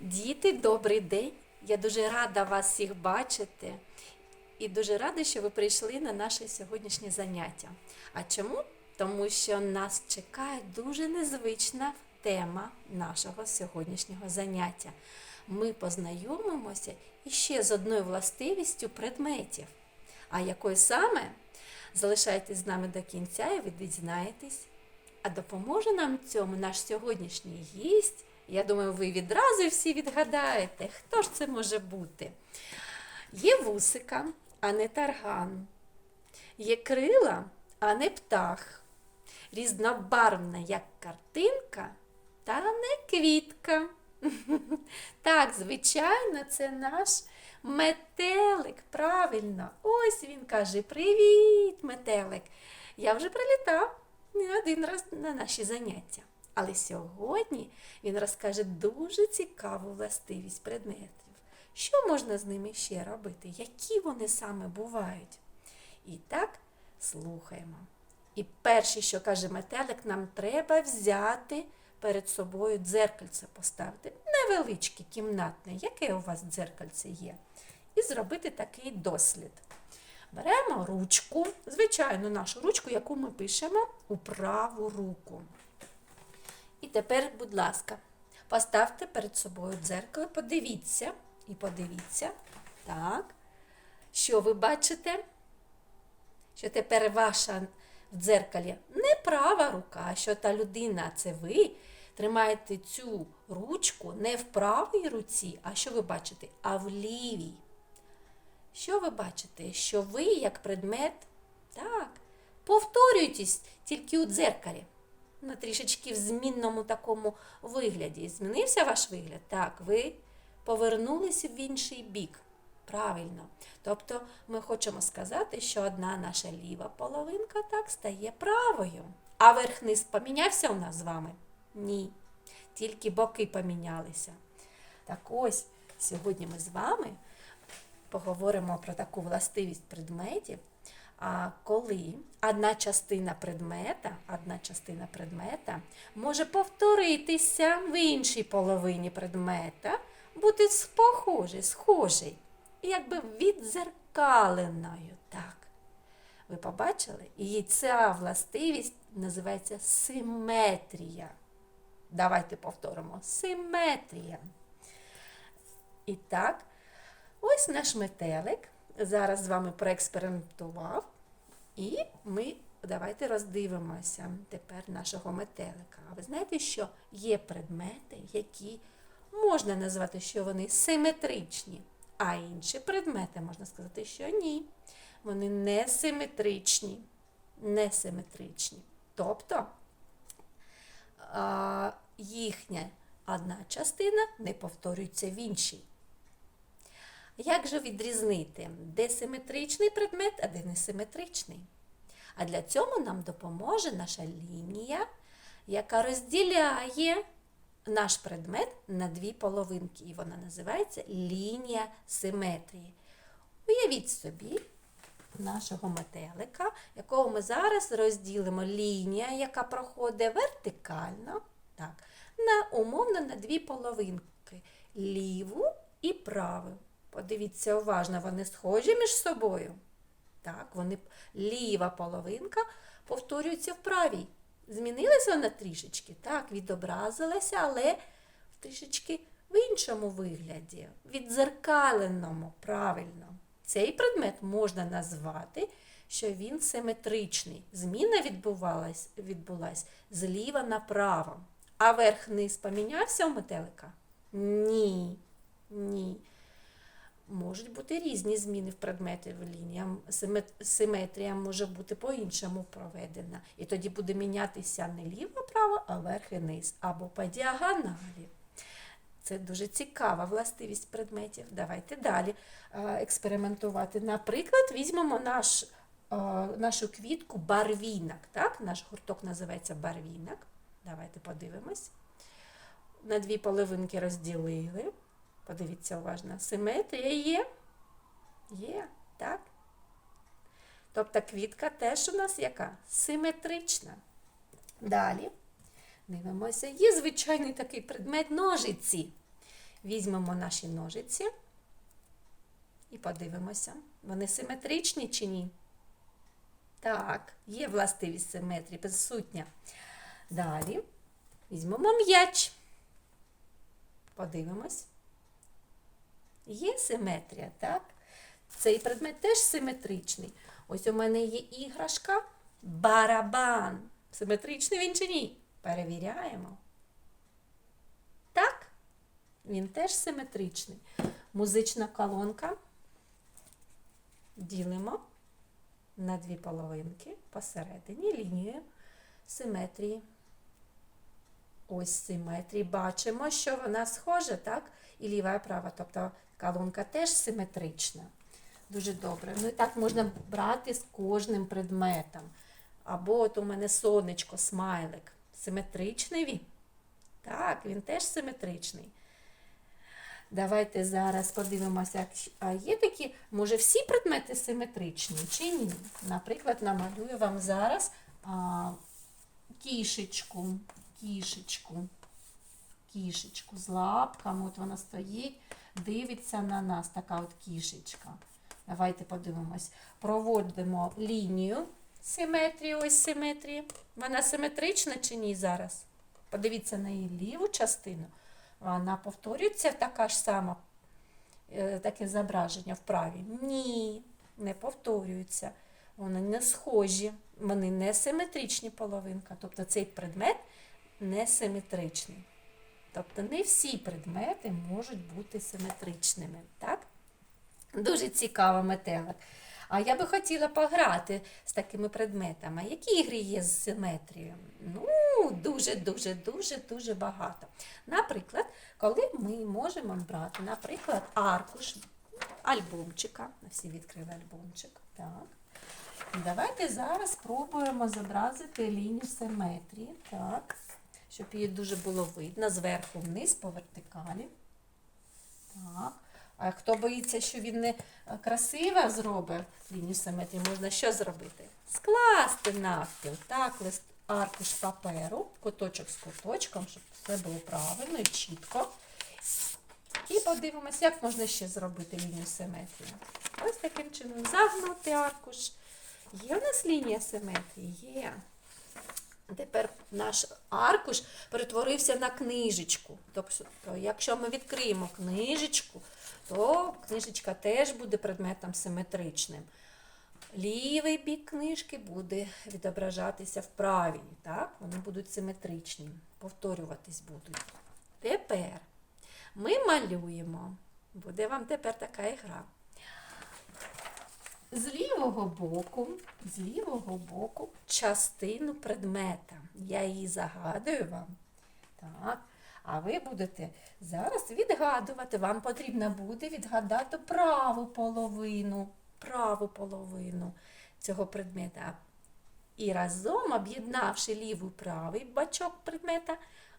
Діти, добрий день! Я дуже рада вас всіх бачити і дуже рада, що ви прийшли на наше сьогоднішнє заняття. А чому? Тому що нас чекає дуже незвична тема нашого сьогоднішнього заняття. Ми познайомимося іще з одною властивістю предметів. А якою саме? Залишайтесь з нами до кінця і ви дізнаєтесь. А допоможе нам цьому наш сьогоднішній гість. Я думаю, ви відразу всі відгадаєте, хто ж це може бути. Є вусика, а не тарган. Є крила, а не птах. Різнобарвна, як картинка, та не квітка. Так, звичайно, це наш метелик. Правильно. Ось він каже: Привіт, метелик. Я вже прилітав не один раз на наші заняття. Але сьогодні він розкаже дуже цікаву властивість предметів. Що можна з ними ще робити? Які вони саме бувають? І так, слухаємо. І перше, що каже метелик, нам треба взяти перед собою дзеркальце поставити. Невеличке, кімнатне, яке у вас дзеркальце є. І зробити такий дослід. Беремо ручку, звичайно, нашу ручку, яку ми пишемо у праву руку. І тепер, будь ласка, поставте перед собою дзеркало, подивіться і подивіться. Так. Що ви бачите? Що тепер ваша в дзеркалі не права рука, що та людина це ви. Тримаєте цю ручку не в правій руці, а що ви бачите? А в лівій. Що ви бачите? Що ви, як предмет, так, повторюєтесь тільки у дзеркалі. На трішечки в змінному такому вигляді. Змінився ваш вигляд? Так, ви повернулися в інший бік. Правильно. Тобто ми хочемо сказати, що одна наша ліва половинка так стає правою. А верх-низ помінявся у нас з вами? Ні. Тільки боки помінялися. Так ось, сьогодні ми з вами поговоримо про таку властивість предметів. А коли одна частина предмета, одна частина предмета може повторитися в іншій половині предмета, бути похожий, схожий, якби відзеркаленою. Так. Ви побачили? І ця властивість називається симетрія. Давайте повторимо. Симетрія. І так, ось наш метелик зараз з вами проекспериментував. І ми давайте роздивимося тепер нашого метелика. А ви знаєте, що є предмети, які можна назвати, що вони симетричні, а інші предмети можна сказати, що ні. Вони не симетричні. Не симетричні. Тобто їхня одна частина не повторюється в іншій. Як же відрізнити, де симетричний предмет, а де несиметричний? А для цього нам допоможе наша лінія, яка розділяє наш предмет на дві половинки. І вона називається лінія симетрії. Уявіть собі нашого метелика, якого ми зараз розділимо лінія, яка проходить вертикально, так, на, умовно на дві половинки ліву і праву. Подивіться уважно, вони схожі між собою. Так, вони ліва половинка повторюється в правій. Змінилася вона трішечки, так, відобразилася, але трішечки в іншому вигляді, відзеркаленому, правильно. Цей предмет можна назвати, що він симетричний. Зміна відбувалась, відбулась зліва направо. А верх-низ помінявся у метелика? Ні. Ні. Можуть бути різні зміни в предметі в лініям. Симетрія може бути по-іншому проведена. І тоді буде мінятися не ліво-право, а верх і низ, або по діагоналі. Це дуже цікава властивість предметів. Давайте далі експериментувати. Наприклад, візьмемо наш, нашу квітку барвінок. Так? Наш гурток називається барвінок. Давайте подивимось. На дві половинки розділили. Подивіться уважно, симетрія є? Є, так? Тобто квітка теж у нас яка? Симетрична. Далі дивимося, є звичайний такий предмет ножиці. Візьмемо наші ножиці і подивимося, вони симетричні чи ні? Так, є властивість симетрії, присутня. Далі візьмемо м'яч. Подивимось. Є симетрія, так? Цей предмет теж симетричний. Ось у мене є іграшка барабан. Симетричний він чи ні? Перевіряємо. Так, він теж симетричний. Музична колонка. Ділимо на дві половинки посередині лінію симетрії. Ось симетрії. Бачимо, що вона схожа, так? І ліва, і права. Тобто колонка теж симетрична. Дуже добре. Ну і так можна брати з кожним предметом. Або от у мене сонечко, смайлик. Симетричний він. Так, він теж симетричний. Давайте зараз подивимося, а є такі, може, всі предмети симетричні чи ні? Наприклад, намалюю вам зараз а, кішечку, кішечку, кішечку з лапками. От вона стоїть, дивиться на нас, така от кішечка. Давайте подивимось. Проводимо лінію симетрії, ось симетрії. Вона симетрична чи ні зараз? Подивіться на її ліву частину. Вона повторюється така ж сама, е, таке зображення в правій? Ні, не повторюється. Вони не схожі, вони не симетричні половинка. Тобто цей предмет не симетричний. Тобто не всі предмети можуть бути симетричними. Так? Дуже цікаво метелик. А я би хотіла пограти з такими предметами. Які ігри є з симетрією? Ну, дуже, дуже, дуже, дуже багато. Наприклад, коли ми можемо брати, наприклад, аркуш альбомчика. Всі відкрили альбомчик. Так. Давайте зараз спробуємо зобразити лінію симетрії. Так. Щоб її дуже було видно зверху вниз по вертикалі. Так. А хто боїться, що він не е, красиво зробить лінію симетрії, можна що зробити? Скласти навпіл, так, лист аркуш паперу, куточок з куточком, щоб все було правильно і чітко. І подивимося, як можна ще зробити лінію симетрії. Ось таким чином загнути аркуш. Є у нас лінія симетрії? Є. Тепер наш аркуш перетворився на книжечку. Тобто, якщо ми відкриємо книжечку, то книжечка теж буде предметом симетричним. Лівий бік книжки буде відображатися в правій. Так? Вони будуть симетричні, повторюватись будуть. Тепер ми малюємо. Буде вам тепер така ігра. З лівого боку, з лівого боку частину предмета. Я її загадую вам. Так. А ви будете зараз відгадувати. Вам потрібно буде відгадати праву половину, праву половину цього предмета. І разом, об'єднавши лівий правий бачок предмета,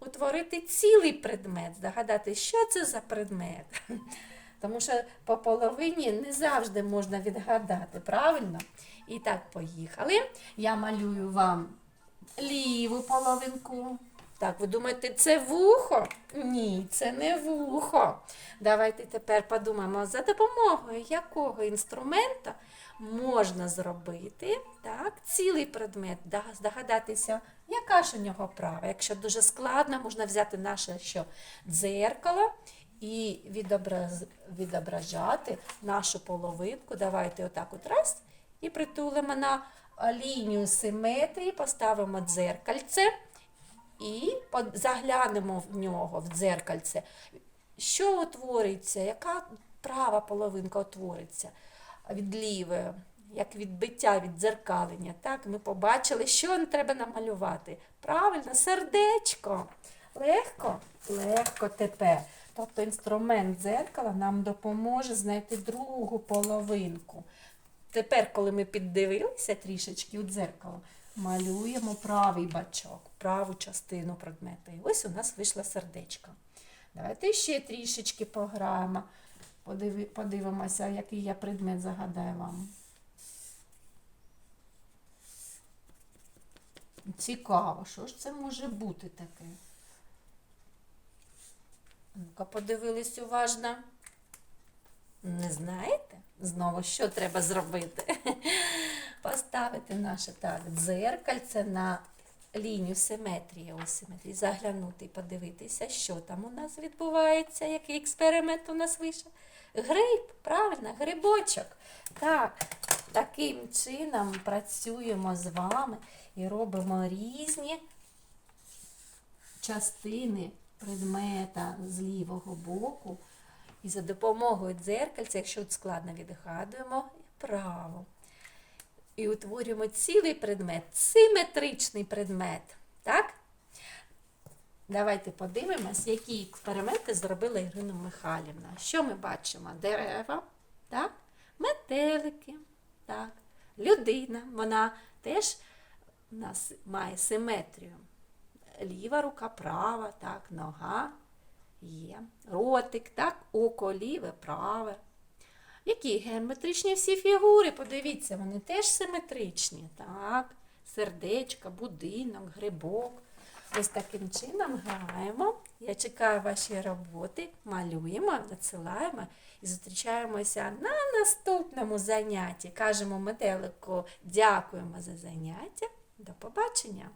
утворити цілий предмет, здогадати, що це за предмет. Тому що по половині не завжди можна відгадати, правильно? І так, поїхали. Я малюю вам ліву половинку. Так, ви думаєте, це вухо? Ні, це не вухо. Давайте тепер подумаємо, за допомогою якого інструмента можна зробити так, цілий предмет, да, здогадатися, яка ж у нього права. Якщо дуже складно, можна взяти наше що, дзеркало і відобраз, відображати нашу половинку. Давайте отак от раз і притулимо на лінію симетрії, поставимо дзеркальце і заглянемо в нього, в дзеркальце. Що утвориться? Яка права половинка утвориться від лівої, як відбиття від дзеркалення. Так, ми побачили, що треба намалювати. Правильно, сердечко. Легко? Легко тепер. Тобто інструмент дзеркала нам допоможе знайти другу половинку. Тепер, коли ми піддивилися трішечки у дзеркало, малюємо правий бачок, праву частину предмета. І ось у нас вийшло сердечко. Давайте ще трішечки пограємо. Подиви- подивимося, який я предмет загадаю вам. Цікаво, що ж це може бути таке? Ну-ка, подивились уважно. Не знаєте? Знову що треба зробити? Поставити наше так, дзеркальце на лінію симетрії. Ось симетрії. Заглянути і подивитися, що там у нас відбувається, який експеримент у нас вийшов. Гриб, правильно, грибочок. Так, таким чином працюємо з вами і робимо різні частини предмета з лівого боку. І за допомогою дзеркальця, якщо складно відгадуємо, право. І утворюємо цілий предмет, симетричний предмет. Так? Давайте подивимось, які експерименти зробила Ірина Михайлівна. Що ми бачимо? Дерева, так? метелики, так? людина. Вона теж у нас має симетрію. Ліва рука, права, так, нога є. Ротик, так, око ліве, праве. Які геометричні всі фігури? Подивіться, вони теж симетричні. Так, сердечка, будинок, грибок. Ось таким чином граємо. Я чекаю ваші роботи, малюємо, надсилаємо і зустрічаємося на наступному занятті. Кажемо метелику, дякуємо за заняття. До побачення!